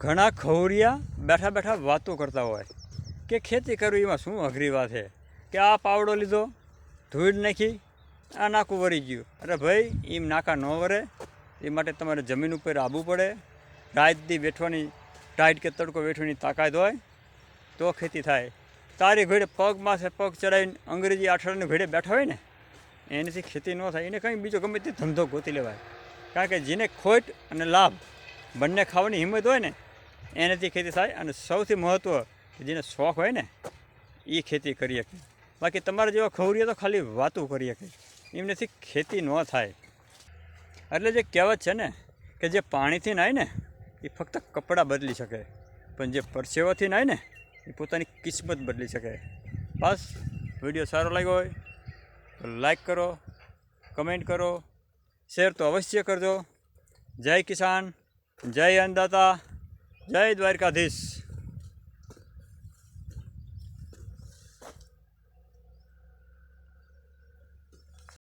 ઘણા ખવરિયા બેઠા બેઠા વાતો કરતા હોય કે ખેતી કરવી એમાં શું અઘરી વાત છે? કે આ પાવડો લીધો, ધૂળ નાખી, આ નાકું વળી ગયું. અરે ભાઈ, એમ નાકા ન વરે. એ માટે તમારે જમીન ઉપર આવવું પડે. રાતથી બેઠવાની ટાઈટ કે તડકો બેઠવાની તાકાત હોય તો ખેતી થાય. તારી ઘોડે પગ માથે પગ ચડાવીને અંગ્રેજી આઠળની ઘોડે બેઠા હોય ને, એનાથી ખેતી ન થાય. એને કંઈ બીજો ગમે તે ધંધો ગોતી લેવાય. કારણ કે જેને ખોટ અને લાભ બંને ખાવાની હિંમત હોય ને એનાથી ખેતી થાય અને સૌથી મહત્ત્વ જેને શોખ હોય ને, એ ખેતી કરી શકે. બાકી તમારા જેવા ખવરીએ તો ખાલી વાતું કરી શકે. એમનેથી ખેતી ન થાય. એટલે જે કહેવત છે ને, કે જે પાણીથી નાય ને, એ ફક્ત કપડાં બદલી શકે. પણ જે પરસેવાથી નાય ને, એ પોતાની કિસ્મત બદલી શકે. બસ, વીડિયો સારો લાગ્યો હોય તો લાઈક કરો, કમેન્ટ કરો, શેર તો અવશ્ય કરજો. જય કિસાન, જય અન્નદાતા. જય દ્વારકાધીશ